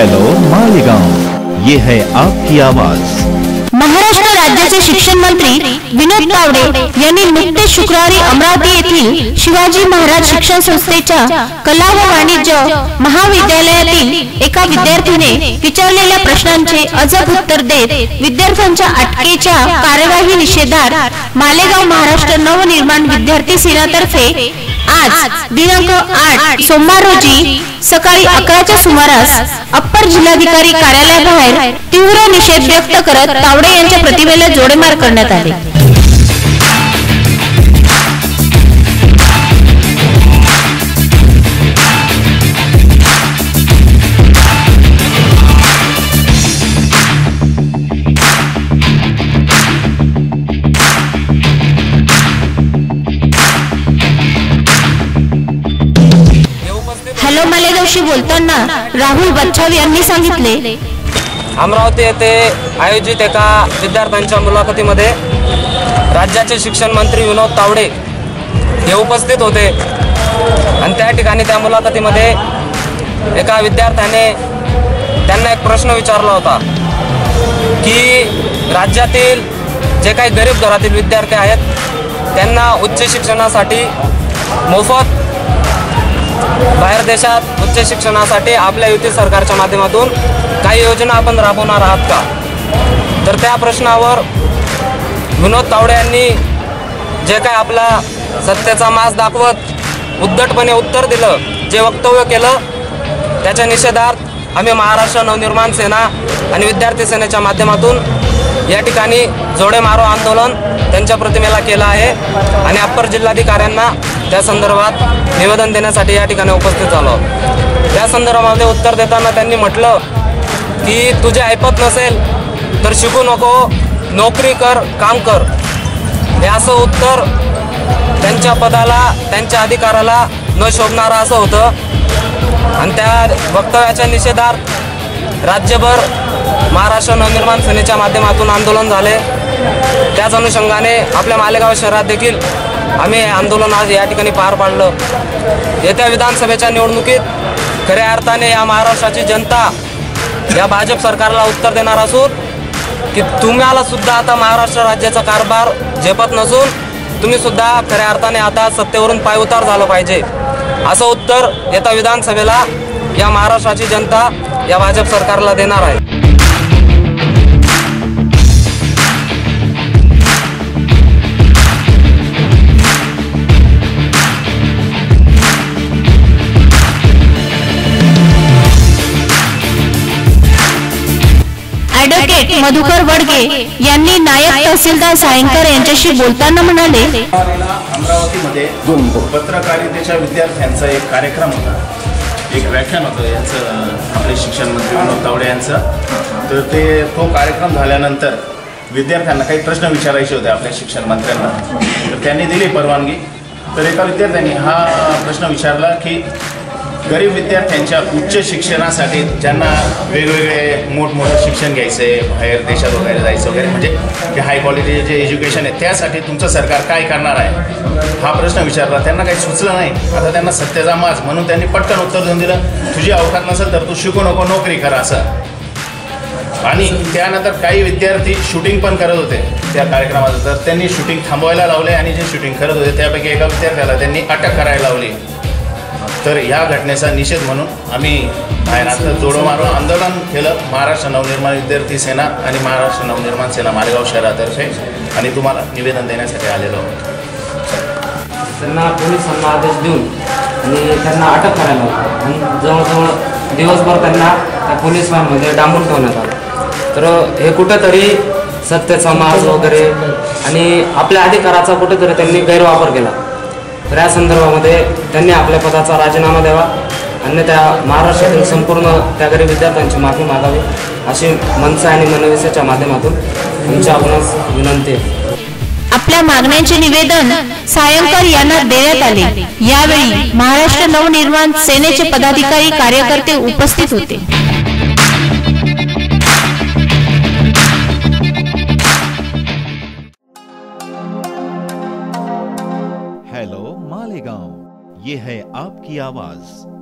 Hello Malegaon. ये है आपकी आवाज. महाराष्ट्र राज्याचे शिक्षण मंत्री विनोद तावडे यांनी नुकतेच शुक्रवारी अमरावती येथील शिवाजी महाराज शिक्षण संस्थेच्या कला व वाणिज्य महाविद्यालयातील एका विद्यार्थीने विचारलेल्या प्रश्नांचे अजब उत्तर देत विद्यार्थ्यांच्या अटकेच्या कार्यवाही निषेधात मालेगाव महाराष्ट्र नवनिर्माण विद्यार्थी सेनातर्फे आज दिनांक आठ सोमवार रोजी सकाळी अकराच्या सुमारास अप्पर जिल्हाधिकारी कार्यालयाबाहेर तीव्र निषेध व्यक्त करत तावडे यांच्या प्रतिमेला जोडेमार करण्यात आले. हॅलो बोलताना राहुल बच्छाव यांनी सांगितले. अमरावती येथे आयोजित एका विद्यार्थ्यांच्या मुलाखतीमध्ये राज्याचे शिक्षण मंत्री विनोद तावडे हे उपस्थित होते. आणि त्या ठिकाणी त्या मुलाखतीमध्ये एका विद्यार्थ्याने त्यांना एक प्रश्न विचारला होता की राज्यातील जे काही गरीब घरातील विद्यार्थी आहेत त्यांना उच्च शिक्षणासाठी मोफत बाहेर देशात उच्च शिक्षणासाठी आपल्या युती सरकारच्या माध्यमातून काही योजना आपण राबवणार आहात का? तर त्या प्रश्नावर विनोद तावडे यांनी जे काय आपला सत्तेचा मास दाखवत उद्धटपणे उत्तर दिलं जे वक्तव्य केलं त्याच्या निषेधार्थ आम्ही महाराष्ट्र नवनिर्माण सेना आणि विद्यार्थी सेनेच्या माध्यमातून या ठिकाणी जोडे मारो आंदोलन त्यांच्या प्रतिमेला केलं आहे. आणि अप्पर जिल्हाधिकाऱ्यांना त्या संदर्भात निवेदन देण्यासाठी या ठिकाणी उपस्थित झालो. त्या संदर्भामध्ये उत्तर देताना त्यांनी म्हटलं की तुझे ऐपत नसेल तर शिकू नको. नोकरी कर काम कर. हे असं उत्तर त्यांच्या पदाला त्यांच्या अधिकाराला न शोभणारं असं होतं. आणि त्या वक्तव्याच्या निषेधार्थ राज्यभर महाराष्ट्र नवनिर्माण सेनेच्या माध्यमातून आंदोलन झाले. त्याच अनुषंगाने आपल्या मालेगाव शहरात देखील आम्ही आंदोलन आज या ठिकाणी पार पाडलं. येत्या विधानसभेच्या निवडणुकीत खऱ्या अर्थाने या महाराष्ट्राची जनता या भाजप सरकारला उत्तर देणार असून की तुम्हाला सुद्धा आता महाराष्ट्र राज्याचा कारभार झेपत नसून तुम्ही सुद्धा खऱ्या अर्थाने आता सत्तेवरून पायउतार झालं पाहिजे. असं उत्तर येत्या विधानसभेला या महाराष्ट्राची जनता या भाजप सरकारला देणार आहे. ऍडव्होकेट मधुकर वडगे यांनी नायब तहसीलदार सायंकर यांच्याशी बोलताना म्हणाले अमरावतीमध्ये पत्रकारितेच्या विद्यार्थ्यांचा एक कार्यक्रम होता. एक व्याख्यान होतं यांचं आपले शिक्षण मंत्री विनोद तावडे यांचं. तर ते तो कार्यक्रम झाल्यानंतर विद्यार्थ्यांना काही प्रश्न विचारायचे होते आपल्या शिक्षण मंत्र्यांना. तर त्यांनी दिली परवानगी. तर एका विद्यार्थ्यांनी हा प्रश्न विचारला की गरीब विद्यार्थ्यांच्या उच्च शिक्षणासाठी ज्यांना वेगवेगळे मोठमोठं शिक्षण घ्यायचं आहे बाहेर देशात वगैरे जायचं वगैरे म्हणजे जे हाय क्वालिटीचे जे एज्युकेशन आहे त्यासाठी तुमचं सरकार काय करणार आहे? हा प्रश्न विचारला. त्यांना काही सुचलं नाही. आता त्यांना सत्तेचा माज म्हणून त्यांनी पटकन उत्तर देऊन दिलं. तुझी अवकात नसेल तर तू शिकू नको नोकरी कर असं. आणि त्यानंतर काही विद्यार्थी शूटिंग पण करत होते त्या कार्यक्रमाचं. तर त्यांनी शूटिंग थांबवायला लावले आणि जे शूटिंग करत होते त्यापैकी एका विद्यार्थ्याला त्यांनी अटक करायला लावली. तर ह्या घटनेचा निषेध म्हणून आम्ही बाहेर जोडो मारो आंदोलन केलं. महाराष्ट्र नवनिर्माण विद्यार्थी सेना आणि महाराष्ट्र नवनिर्माण सेना मालेगाव शहरातर्फे. आणि तुम्हाला निवेदन देण्यासाठी आलेलो आहोत. त्यांना पोलिसांना आदेश देऊन आणि त्यांना अटक करायला होतं. आणि जवळजवळ दिवसभर त्यांना त्या पोलीस व्हॅनमध्ये डांबून ठेवण्यात आलं. तर हे कुठंतरी सत्य समाज वगैरे आणि आपल्या अधिकाराचा कुठंतरी त्यांनी गैरवापर केला. तर या संदर्भामध्ये त्यांनी आपल्या पदाचा राजीनामा द्यावा. आणि त्या महाराष्ट्रातील संपूर्ण त्या गरीब विद्यार्थ्यांची माफी मागावी. अशी मनसा आणि मनविसेच्या माध्यमातून तुमच्या आपणास विनंती आहे. आपल्या मागण्यांचे निवेदन सायंकर यांना देण्यात आले. यावेळी महाराष्ट्र नवनिर्माण सेनेचे पदाधिकारी कार्यकर्ते उपस्थित होते. ये है आपकी आवाज़।